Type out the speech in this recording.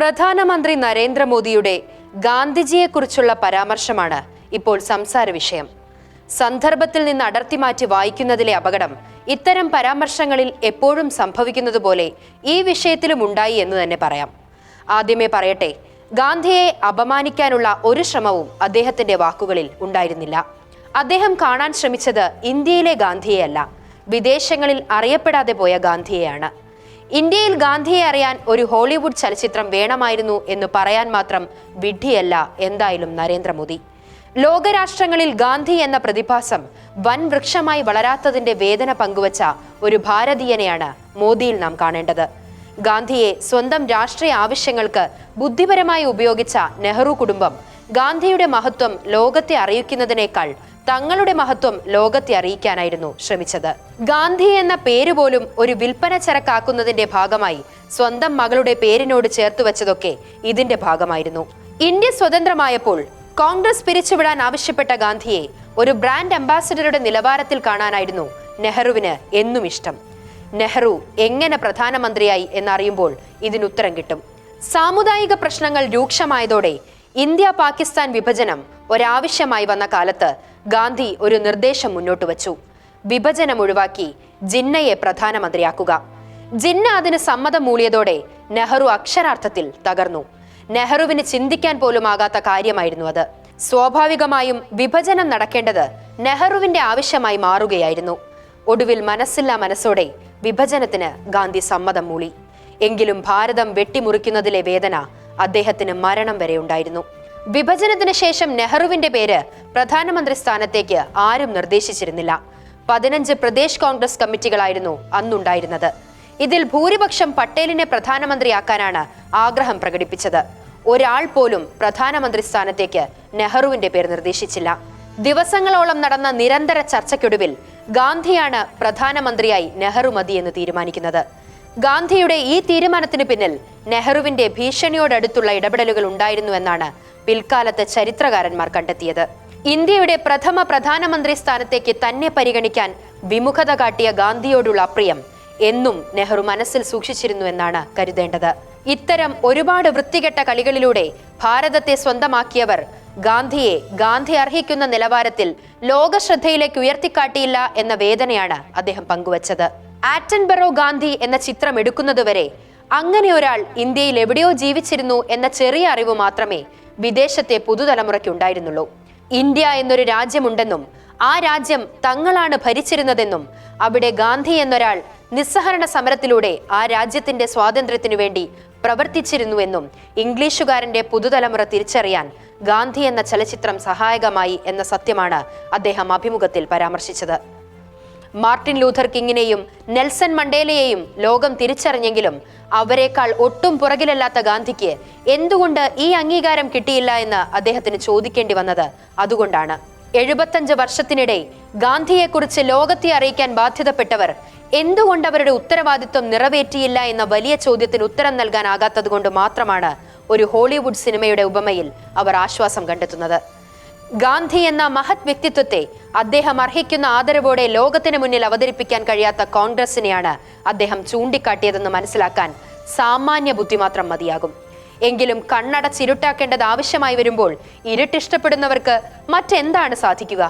പ്രധാനമന്ത്രി നരേന്ദ്രമോദിയുടെ ഗാന്ധിജിയെക്കുറിച്ചുള്ള പരാമർശമാണ് ഇപ്പോൾ സംസാര വിഷയം. സന്ദർഭത്തിൽ നിന്ന് അടർത്തി മാറ്റി വായിക്കുന്നതിലെ അപകടം ഇത്തരം പരാമർശങ്ങളിൽ എപ്പോഴും സംഭവിക്കുന്നതുപോലെ ഈ വിഷയത്തിലും ഉണ്ടായി എന്ന് തന്നെ പറയാം. ആദ്യമേ പറയട്ടെ ഗാന്ധിയെ അപമാനിക്കാനുള്ള ഒരു ശ്രമവും അദ്ദേഹത്തിന്റെ വാക്കുകളിൽ ഉണ്ടായിരുന്നില്ല. അദ്ദേഹം കാണാൻ ശ്രമിച്ചത് ഇന്ത്യയിലെ ഗാന്ധിയെയല്ല. വിദേശങ്ങളിൽ അറിയപ്പെടാതെ പോയ ഗാന്ധിയെയാണ്. ഇന്ത്യയിൽ ഗാന്ധിയെ അറിയാൻ ഒരു ഹോളിവുഡ് ചലച്ചിത്രം വേണമായിരുന്നു എന്ന് പറയാൻ മാത്രം വിഡ്ഢിയല്ല എന്തായാലും നരേന്ദ്രമോദി. ലോകരാഷ്ട്രങ്ങളിൽ ഗാന്ധി എന്ന പ്രതിഭാസം വൻ വൃക്ഷമായി വളരാത്തതിന്റെ വേദന പങ്കുവച്ച ഒരു ഭാരതീയനെയാണ് മോദിയിൽ നാം കാണേണ്ടത്. ഗാന്ധിയെ സ്വന്തം രാഷ്ട്രീയ ആവശ്യങ്ങൾക്ക് ബുദ്ധിപരമായി ഉപയോഗിച്ച നെഹ്റു കുടുംബം ഗാന്ധിയുടെ മഹത്വം ലോകത്തെ അറിയിക്കുന്നതിനേക്കാൾ തങ്ങളുടെ മഹത്വം ലോകത്തെ അറിയിക്കാനായിരുന്നു ശ്രമിച്ചത്. ഗാന്ധി എന്ന പേര് പോലും ഒരു വിൽപ്പന ചരക്കാക്കുന്നതിന്റെ ഭാഗമായി സ്വന്തം മകളുടെ പേരിനോട് ചേർത്തു വെച്ചതൊക്കെ ഇതിന്റെ ഭാഗമായിരുന്നു. ഇന്ത്യ സ്വതന്ത്രമായപ്പോൾ കോൺഗ്രസ് പിരിച്ചുവിടാൻ ആവശ്യപ്പെട്ട ഗാന്ധിയെ ഒരു ബ്രാൻഡ് അംബാസഡറുടെ നിലവാരത്തിൽ കാണാനായിരുന്നു നെഹ്റുവിന് എന്നും ഇഷ്ടം. നെഹ്റു എങ്ങനെ പ്രധാനമന്ത്രിയായി എന്നറിയുമ്പോൾ ഇതിനുത്തരം കിട്ടും. സാമുദായിക പ്രശ്നങ്ങൾ രൂക്ഷമായതോടെ ഇന്ത്യ പാകിസ്ഥാൻ വിഭജനം ഒരാവശ്യമായി വന്ന കാലത്ത് ഗാന്ധി ഒരു നിർദ്ദേശം മുന്നോട്ട് വച്ചു. വിഭജനം ഒഴിവാക്കി ജിന്നയെ പ്രധാനമന്ത്രിയാക്കുക. ജിന്ന അതിന് സമ്മതം മൂളിയതോടെ നെഹ്റു അക്ഷരാർത്ഥത്തിൽ തകർന്നു. നെഹ്റുവിന് ചിന്തിക്കാൻ പോലും ആകാത്ത കാര്യമായിരുന്നു അത്. സ്വാഭാവികമായും വിഭജനം നടക്കേണ്ടത് നെഹ്റുവിന്റെ ആവശ്യമായി മാറുകയായിരുന്നു. ഒടുവിൽ മനസ്സില്ലാ മനസ്സോടെ വിഭജനത്തിന് ഗാന്ധി സമ്മതം മൂളി. എങ്കിലും ഭാരതം വെട്ടിമുറിക്കുന്നതിലെ വേദന അദ്ദേഹത്തിന് മരണം വരെ ഉണ്ടായിരുന്നു. വിഭജനത്തിന് ശേഷം നെഹ്റുവിന്റെ പേര് പ്രധാനമന്ത്രി സ്ഥാനത്തേക്ക് ആരും നിർദ്ദേശിച്ചിരുന്നില്ല. പതിനഞ്ച് പ്രദേശ് കോൺഗ്രസ് കമ്മിറ്റികളായിരുന്നു അന്നുണ്ടായിരുന്നത്. ഇതിൽ ഭൂരിപക്ഷം പട്ടേലിനെ പ്രധാനമന്ത്രിയാക്കാനാണ് ആഗ്രഹം പ്രകടിപ്പിച്ചത്. ഒരാൾ പോലും പ്രധാനമന്ത്രി സ്ഥാനത്തേക്ക് നെഹ്റുവിന്റെ പേര് നിർദ്ദേശിച്ചില്ല. ദിവസങ്ങളോളം നടന്ന നിരന്തര ചർച്ചയ്ക്കൊടുവിൽ ഗാന്ധിയാണ് പ്രധാനമന്ത്രിയായി നെഹ്റു മതി എന്ന് തീരുമാനിക്കുന്നത്. ഗാന്ധിയുടെ ഈ തീരുമാനത്തിന് പിന്നിൽ നെഹ്റുവിന്റെ ഭീഷണിയോടടുത്തുള്ള ഇടപെടലുകൾ ഉണ്ടായിരുന്നു എന്നാണ് പിൽക്കാലത്ത് ചരിത്രകാരന്മാർ കണ്ടെത്തിയത്. ഇന്ത്യയുടെ പ്രഥമ പ്രധാനമന്ത്രി സ്ഥാനത്തേക്ക് തന്നെ പരിഗണിക്കാൻ വിമുഖത കാട്ടിയ ഗാന്ധിയോടുള്ള അപ്രിയം എന്നും നെഹ്റു മനസ്സിൽ സൂക്ഷിച്ചിരുന്നു എന്നാണ് കരുതേണ്ടത്. ഇത്തരം ഒരുപാട് വൃത്തികെട്ട കളികളിലൂടെ ഭാരതത്തെ സ്വന്തമാക്കിയവർ ഗാന്ധിയെ ഗാന്ധി അർഹിക്കുന്ന നിലവാരത്തിൽ ലോക ശ്രദ്ധയിലേക്ക് ഉയർത്തിക്കാട്ടിയില്ല എന്ന വേദനയാണ് അദ്ദേഹം പങ്കുവച്ചത്. ആറ്റൻബറോ ഗാന്ധി എന്ന ചിത്രം എടുക്കുന്നതുവരെ അങ്ങനെ ഒരാൾ ഇന്ത്യയിൽ എവിടെയോ ജീവിച്ചിരുന്നു എന്ന ചെറിയ അറിവ് മാത്രമേ വിദേശത്തെ പുതുതലമുറയ്ക്കുണ്ടായിരുന്നുള്ളൂ. ഇന്ത്യ എന്നൊരു രാജ്യമുണ്ടെന്നും ആ രാജ്യം തങ്ങളാണ് ഭരിച്ചിരുന്നതെന്നും അവിടെ ഗാന്ധി എന്നൊരാൾ നിസ്സഹരണ സമരത്തിലൂടെ ആ രാജ്യത്തിന്റെ സ്വാതന്ത്ര്യത്തിനു വേണ്ടി പ്രവർത്തിച്ചിരുന്നുവെന്നും ഇംഗ്ലീഷുകാരന്റെ പുതുതലമുറ തിരിച്ചറിയാൻ ഗാന്ധി എന്ന ചലച്ചിത്രം സഹായകമായി എന്ന സത്യമാണ് അദ്ദേഹം അഭിമുഖത്തിൽ പരാമർശിച്ചത്. മാർട്ടിൻ ലൂഥർ കിങ്ങിനെയും നെൽസൺ മണ്ടേലയെയും ലോകം തിരിച്ചറിഞ്ഞെങ്കിലും അവരെക്കാൾ ഒട്ടും പുറകിലല്ലാത്ത ഗാന്ധിക്ക് എന്തുകൊണ്ട് ഈ അംഗീകാരം കിട്ടിയില്ല എന്ന് അദ്ദേഹത്തിന് ചോദിക്കേണ്ടി വന്നത്? അതുകൊണ്ടാണ്. എഴുപത്തഞ്ച് വർഷത്തിനിടെ ഗാന്ധിയെക്കുറിച്ച് ലോകത്തെ അറിയിക്കാൻ ബാധ്യതപ്പെട്ടവർ എന്തുകൊണ്ട് അവരുടെ ഉത്തരവാദിത്വം നിറവേറ്റിയില്ല എന്ന വലിയ ചോദ്യത്തിന് ഉത്തരം നൽകാനാകാത്തത് കൊണ്ട് മാത്രമാണ് ഒരു ഹോളിവുഡ് സിനിമയുടെ ഉപമയിൽ അവർ ആശ്വാസം കണ്ടെത്തുന്നത്. ഗാന്ധി എന്ന മഹത് വ്യക്തിത്വത്തെ അദ്ദേഹം അർഹിക്കുന്ന ആദരവോടെ ലോകത്തിന് മുന്നിൽ അവതരിപ്പിക്കാൻ കഴിയാത്ത കോൺഗ്രസിനെയാണ് അദ്ദേഹം ചൂണ്ടിക്കാട്ടിയതെന്ന് മനസ്സിലാക്കാൻ സാമാന്യ ബുദ്ധി മാത്രം മതിയാകും. എങ്കിലും കണ്ണടച്ചിരുട്ടാക്കേണ്ടത് ആവശ്യമായി വരുമ്പോൾ ഇരുട്ടിഷ്ടപ്പെടുന്നവർക്ക് മറ്റെന്താണ് സാധിക്കുക?